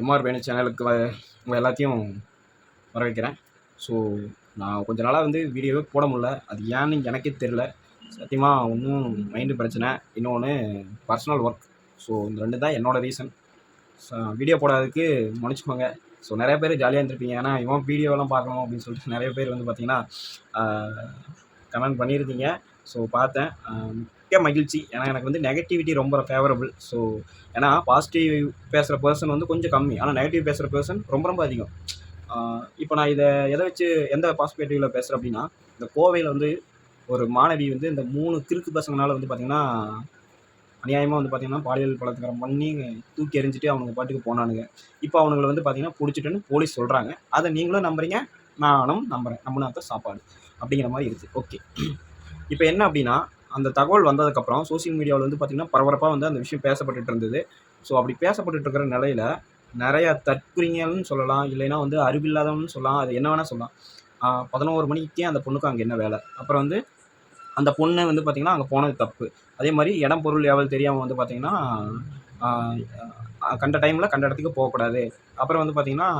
MR வேணு சேனலுக்கு உங்கள் எல்லாத்தையும் வர வைக்கிறேன் ஸோ நான் கொஞ்ச நாளாக வந்து வீடியோவே போட முடில அது ஏன்னு எனக்கே தெரில சத்தியமாக ஒன்றும் மைண்டு பிரச்சனை. இன்னொன்று பர்சனல் ஒர்க் ஸோ இந்த ரெண்டு தான் என்னோடய ரீசன் வீடியோ போடாததுக்கு மன்னிச்சுக்கோங்க. ஸோ நிறைய பேர் ஜாலியாக இருந்திருப்பீங்க. ஏன்னா இவன் வீடியோலாம் பார்க்கணும் அப்படின்னு சொல்லிட்டு நிறைய பேர் வந்து பார்த்தீங்கன்னா கமெண்ட் பண்ணியிருந்தீங்க. ஸோ பார்த்தேன். மிக்க மகிழ்ச்சி. ஏன்னா எனக்கு வந்து நெகட்டிவிட்டி ரொம்ப ஃபேவரபிள் ஸோ ஏன்னா பாசிட்டிவ் பேசுகிற பர்சன் வந்து கொஞ்சம் கம்மி. ஆனால் நெகட்டிவ் பேசுகிற பர்சன் ரொம்ப ரொம்ப அதிகம். இப்போ நான் இதை எதை வச்சு எந்த பாசிட்டிவில் பேசுகிறேன் அப்படின்னா இந்த கோவையில் வந்து ஒரு மாணவி வந்து இந்த மூணு கிறுக்கு பசங்களால் வந்து பார்த்திங்கன்னா அநியாயமாக வந்து பார்த்திங்கன்னா பாலியல் பலாத்காரம் பண்ணி தூக்கி எறிஞ்சிட்டு அவனுங்க பாட்டுக்கு போனானுங்க. இப்போ அவனுங்களை வந்து பார்த்திங்கன்னா பிடிச்சிட்டுன்னு போலீஸ் சொல்கிறாங்க அதை நீங்களும் நம்புறீங்க நானும் நம்புகிறேன் நம்பினா தான் சாப்பாடு. அப்படிங்கிற மாதிரி இருக்குது ஓகே இப்போ என்ன அப்படின்னா அந்த தகவல் வந்ததுக்கப்புறம் சோஷியல் மீடியாவில் வந்து பார்த்திங்கன்னா பரபரப்பாக வந்து அந்த விஷயம் பேசப்பட்டுட்டு இருந்தது. ஸோ அப்படி பேசப்பட்டுட்டு இருக்கிற நிலையில் நிறையா தற்குறிஞர்கள்னு சொல்லலாம். இல்லைன்னா வந்து அறிவில்லாதவன்னு சொல்லலாம். அது என்ன வேணால் சொல்லலாம். பதினோரு மணிக்கே அந்த பொண்ணுக்கு அங்கே என்ன வேலை? அப்புறம் வந்து அந்த பொண்ணு வந்து பார்த்திங்கன்னா அங்கே போனது தப்பு. அதே மாதிரி இடம் பொருள் எவ்வளோ தெரியாமல் வந்து பார்த்திங்கன்னா கண்ட டைமில் கண்ட இடத்துக்கு போகக்கூடாது. அப்புறம் வந்து பார்த்திங்கன்னா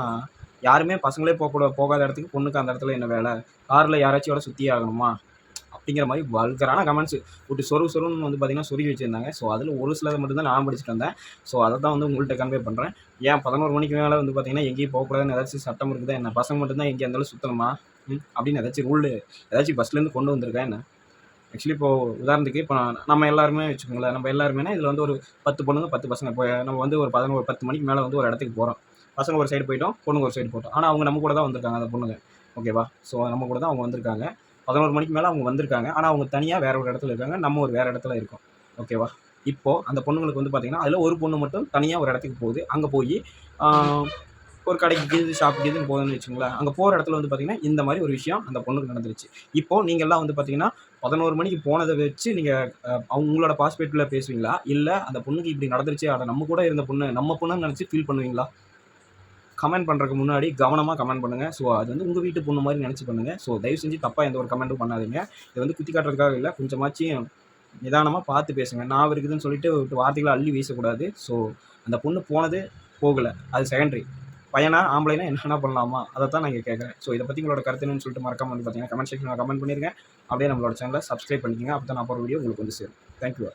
யாருமே பசங்களே போகக்கூடாது போகாத இடத்துக்கு பொண்ணுக்கு அந்த இடத்துல என்ன வேலை? காரில் யாராச்சும் சுற்றி ஆகணுமா? அப்படிங்கிற மாதிரி வல்கரான கமெண்ட்ஸ் விட்டு சொரு சொருன்னு வந்து பார்த்திங்கன்னா சொருகி வச்சுருந்தாங்க. ஸோ அதில் ஒரு சிலதை மட்டும்தான் நான் படிச்சுட்டு வந்தேன். ஸோ அதை தான் வந்து உங்கள்கிட்ட கன்வே பண்ணுறேன் ஏன் பதினோரு மணிக்கு மேலே வந்து பார்த்திங்கன்னா எங்கேயும் போகக்கூடாதுன்னு ஏதாச்சும் சட்டம் இருக்குதா என்ன? பசங்க மட்டும்தான் எங்கேயா இருந்தாலும் சுத்தணுமா? அப்படின்னு ஏதாச்சும் ரூல் ஏதாச்சும் பஸ்லேருந்து கொண்டு வந்திருக்கா என்ன? ஆக்சுவலி இப்போது உதாரணத்துக்கு இப்போ நம்ம எல்லாருமே வச்சுக்கோங்களேன். நம்ம எல்லாருமே இதில் வந்து ஒரு பத்து பொண்ணுங்க பத்து பசங்க. இப்போ நம்ம வந்து ஒரு பதினோரு பத்து மணிக்கு மேலே வந்து ஒரு இடத்துக்கு போகிறோம் பசங்க ஒரு சைடு போயிட்டோம் பொண்ணுங்க ஒரு சைடு போட்டோம். ஆனால் அவங்க நம்ம கூட தான் வந்திருக்காங்க அந்த பொண்ணுங்க. ஓகேவா ஸோ நம்ம கூட தான் அவங்க வந்திருக்காங்க. பதினோரு மணிக்கு மேலே அவங்க வந்திருக்காங்க. ஆனால் அவங்க தனியாக வேற ஒரு இடத்துல இருக்காங்க. நம்ம ஒரு வேற இடத்துல இருக்கோம். ஓகேவா இப்போது அந்த பொண்ணுங்களுக்கு வந்து பார்த்திங்கன்னா அதில் ஒரு பொண்ணு மட்டும் தனியாக ஒரு இடத்துக்கு போகுது. அங்கே போய் ஒரு கடைக்கு கீது ஷாப்புக்கு இதுன்னு போகுதுன்னு வச்சுங்களேன் அங்கே போகிற இடத்துல வந்து பார்த்திங்கன்னா இந்த மாதிரி ஒரு விஷயம் அந்த பொண்ணுக்கு நடந்துருச்சு. இப்போது நீங்கள்லாம் வந்து பார்த்திங்கன்னா பதினோரு மணிக்கு போனதை வச்சு நீங்கள் அவங்க உங்களோட பாஸ்பேட்டில் பேசுவீங்களா? இல்லை அந்த பொண்ணுக்கு இப்படி நடந்துருச்சு அதை நம்ம கூட இருந்த பொண்ணு நம்ம பொண்ணுன்னு நினச்சி ஃபீல் பண்ணுவீங்களா? கமெண்ட் பண்ணுறதுக்கு முன்னாடி கவனமாக கமெண்ட் பண்ணுங்கள் ஸோ அது வந்து உங்கள் வீட்டு பொண்ணு மாதிரி நினச்சி பண்ணுங்கள் ஸோ தயவு செஞ்சு தப்பாக எந்த ஒரு கமெண்ட்டும் பண்ணாதீங்க. இது வந்து குத்தி காட்டுறதுக்காக இல்லை கொஞ்சமாச்சும் நிதானமாக பார்த்து பேசுங்க. நான் இருக்குதுன்னு சொல்லிட்டு விட்டு வார்த்தைகளை அள்ளி வீசக்கூடாது. ஸோ அந்த பொண்ணு போனது போகலை. அது செகண்டரி பையனா ஆம்பளைனா என்னென்ன பண்ணலாமா? அதை தான் நான் இங்கே கேட்குறேன் ஸோ இதை பற்றி உங்களோட கருத்துன்னு சொல்லிட்டு மறக்காம வந்து பார்த்தீங்கன்னா கமெண்ட் செக்ஷனில் கமெண்ட் பண்ணியிருக்கேன் அப்படியே நம்மளோட சேனலை சப்ஸ்கிரைப் பண்ணிக்கோங்க. அப்போ தான் நான் போகிற வீடியோ உங்களுக்கு வந்து சேரும். தேங்க்யூ